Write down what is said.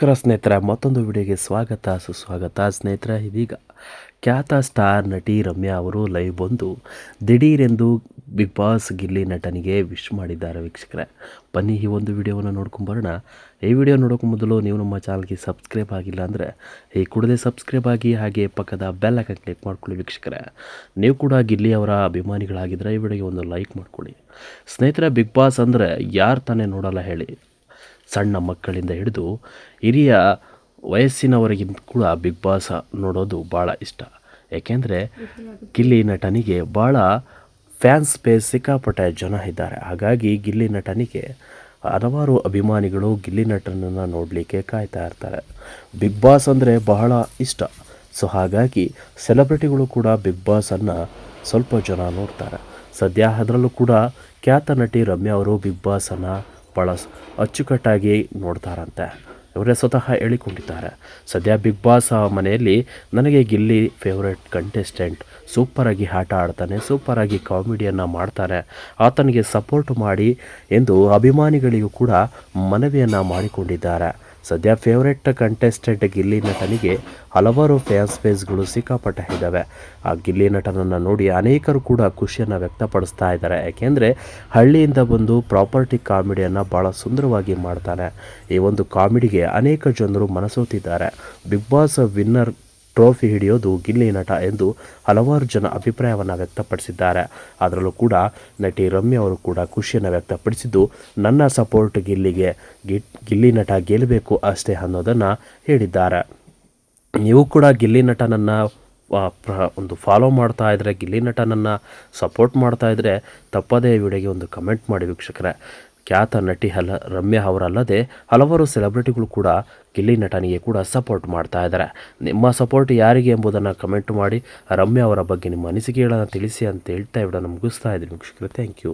ನಮಸ್ಕಾರ ಸ್ನೇಹಿತರ, ಮತ್ತೊಂದು ವಿಡಿಯೋಗೆ ಸ್ವಾಗತ. ಸುಸ್ವಾಗತ ಸ್ನೇಹಿತರೆ, ಇದೀಗ ಖ್ಯಾತ ಸ್ಟಾರ್ ನಟಿ ರಮ್ಯಾ ಅವರು ಲೈವ್ ಬಂದು ದಿಢೀರೆಂದು ಬಿಗ್ ಬಾಸ್ ಗಿಲ್ಲಿ ನಟನಿಗೆ ವಿಶ್ ಮಾಡಿದ್ದಾರೆ ವೀಕ್ಷಕರೇ. ಬನ್ನಿ ಈ ಒಂದು ವಿಡಿಯೋವನ್ನು ನೋಡ್ಕೊಂಬರೋಣ ಈ ವಿಡಿಯೋ ನೋಡೋಕೆ ಮೊದಲು ನೀವು ನಮ್ಮ ಚಾನಲ್ಗೆ ಸಬ್ಸ್ಕ್ರೈಬ್ ಆಗಿಲ್ಲ ಅಂದರೆ ಈ ಕೂಡಲೇ ಸಬ್ಸ್ಕ್ರೈಬ್ ಆಗಿ ಹಾಗೆ ಪಕ್ಕದ ಬೆಲ್ ಹಾಕಿ ಕ್ಲಿಕ್ ಮಾಡ್ಕೊಳ್ಳಿ ವೀಕ್ಷಕರೇ. ನೀವು ಕೂಡ ಗಿಲ್ಲಿ ಅವರ ಅಭಿಮಾನಿಗಳಾಗಿದ್ದರೆ ಈ ವಿಡಿಯೋಗೆ ಒಂದು ಲೈಕ್ ಮಾಡ್ಕೊಳ್ಳಿ. ಸ್ನೇಹಿತರೆ ಬಿಗ್ ಬಾಸ್ ಅಂದರೆ ಯಾರು ತಾನೇ ನೋಡಲ್ಲ ಹೇಳಿ. ಸಣ್ಣ ಮಕ್ಕಳಿಂದ ಹಿಡಿದು ಹಿರಿಯ ವಯಸ್ಸಿನವರಿಗಿಂತ ಕೂಡ ಬಿಗ್ ಬಾಸ್ ನೋಡೋದು ಭಾಳ ಇಷ್ಟ. ಏಕೆಂದರೆ ಗಿಲ್ಲಿ ನಟನಿಗೆ ಭಾಳ ಫ್ಯಾನ್ಸ್ ಸ್ಪೇಸ್ ಸಿಕ್ಕಾಪಟ್ಟೆ ಜನ ಇದ್ದಾರೆ. ಹಾಗಾಗಿ ಗಿಲ್ಲಿ ನಟನಿಗೆ ಹಲವಾರು ಅಭಿಮಾನಿಗಳು ಗಿಲ್ಲಿ ನಟನನ್ನು ನೋಡಲಿಕ್ಕೆ ಕಾಯ್ತಾ ಇರ್ತಾರೆ. ಬಿಗ್ ಬಾಸ್ ಅಂದರೆ ಬಹಳ ಇಷ್ಟ. ಸೊ ಹಾಗಾಗಿ ಸೆಲೆಬ್ರಿಟಿಗಳು ಕೂಡ ಬಿಗ್ ಬಾಸನ್ನು ಸ್ವಲ್ಪ ಜನ ನೋಡ್ತಾರೆ. ಸದ್ಯ ಅದರಲ್ಲೂ ಕೂಡ ಖ್ಯಾತ ನಟಿ ರಮ್ಯಾ ಅವರು ಬಿಗ್ ಬಾಸನ್ನು ಭಾಳ ಅಚ್ಚುಕಟ್ಟಾಗಿ ನೋಡ್ತಾರಂತೆ. ಇವರೇ ಸ್ವತಃ ಹೇಳಿಕೊಂಡಿದ್ದಾರೆ. ಸದ್ಯ ಬಿಗ್ ಬಾಸ್ ಮನೆಯಲ್ಲಿ ನನಗೆ ಗಿಲ್ಲಿ ಫೇವ್ರೆಟ್ ಕಂಟೆಸ್ಟೆಂಟ್ ಸೂಪರಾಗಿ ಆಟ ಆಡ್ತಾನೆ ಸೂಪರಾಗಿ ಕಾಮಿಡಿಯನ್ನು ಮಾಡ್ತಾನೆ. ಆತನಿಗೆ ಸಪೋರ್ಟ್ ಮಾಡಿ ಎಂದು ಅಭಿಮಾನಿಗಳಿಗೂ ಕೂಡ ಮನವಿಯನ್ನು ಮಾಡಿಕೊಂಡಿದ್ದಾರೆ. ಸದ್ಯ ಫೇವ್ರೆಟ್ ಕಂಟೆಸ್ಟೆಂಟ್ ಗಿಲ್ಲಿ ನಟನಿಗೆ ಹಲವಾರು ಫ್ಯಾನ್ಸ್ ಸ್ಪೇಸ್ಗಳು ಸಿಕ್ಕಾಪಟ್ಟೆ ಇದ್ದಾವೆ ಆ ಗಿಲ್ಲಿ ನಟನನ್ನು ನೋಡಿ ಅನೇಕರು ಕೂಡ ಖುಷಿಯನ್ನು ವ್ಯಕ್ತಪಡಿಸ್ತಾ ಇದ್ದಾರೆ. ಯಾಕೆಂದರೆ ಹಳ್ಳಿಯಿಂದ ಬಂದು ಪ್ರಾಪರ್ಟಿ ಕಾಮಿಡಿಯನ್ನು ಭಾಳ ಸುಂದರವಾಗಿ ಮಾಡ್ತಾನೆ. ಈ ಒಂದು ಕಾಮಿಡಿಗೆ ಅನೇಕ ಜನರು ಮನಸೋತಿದ್ದಾರೆ. ಬಿಗ್ ಬಾಸ್ ವಿನ್ನರ್ ಟ್ರೋಫಿ ಹಿಡಿಯೋದು ಗಿಲ್ಲಿ ನಟ ಎಂದು ಹಲವಾರು ಜನ ಅಭಿಪ್ರಾಯವನ್ನು ವ್ಯಕ್ತಪಡಿಸಿದ್ದಾರೆ. ಅದರಲ್ಲೂ ಕೂಡ ನಟಿ ರಮ್ಯ ಅವರು ಕೂಡ ಖುಷಿಯನ್ನು ವ್ಯಕ್ತಪಡಿಸಿದ್ದು, ನನ್ನ ಸಪೋರ್ಟ್ ಗಿಲ್ಲಿಗೆ ಗಿಲ್ಲಿ ನಟ ಗೆಲ್ಲಬೇಕು ಅಷ್ಟೇ ಅನ್ನೋದನ್ನು ಹೇಳಿದ್ದಾರೆ. ನೀವು ಕೂಡ ಗಿಲ್ಲಿ ನಟನನ್ನು ಒಂದು ಫಾಲೋ ಮಾಡ್ತಾ ಇದ್ದರೆ ಗಿಲ್ಲಿ ನಟನನ್ನು ಸಪೋರ್ಟ್ ಮಾಡ್ತಾ ಇದ್ದರೆ ತಪ್ಪದೇ ಈ ವಿಡಿಯೋಗೆ ಒಂದು ಕಮೆಂಟ್ ಮಾಡಿ ವೀಕ್ಷಕರೇ. ಖ್ಯಾತ ನಟಿ ಹಲ, ರಮ್ಯಾ ಅವರಲ್ಲದೆ ಹಲವಾರು ಸೆಲೆಬ್ರಿಟಿಗಳು ಕೂಡ ಗಿಲ್ಲಿ ನಟನಿಗೆ ಕೂಡ ಸಪೋರ್ಟ್ ಮಾಡ್ತಾ ಇದ್ದಾರೆ. ನಿಮ್ಮ ಸಪೋರ್ಟ್ ಯಾರಿಗೆ ಎಂಬುದನ್ನು ಕಮೆಂಟ್ ಮಾಡಿ. ರಮ್ಯಾ ಅವರ ಬಗ್ಗೆ ನಿಮ್ಮ ಅನಿಸಿಕೆಗಳನ್ನು ತಿಳಿಸಿ ಅಂತ ಹೇಳ್ತಾ ವಿಡಿಯೋನ ಮುಗಿಸ್ತಾ ಇದ್ದೀನಿ ವೀಕ್ಷಕರು. Thank you.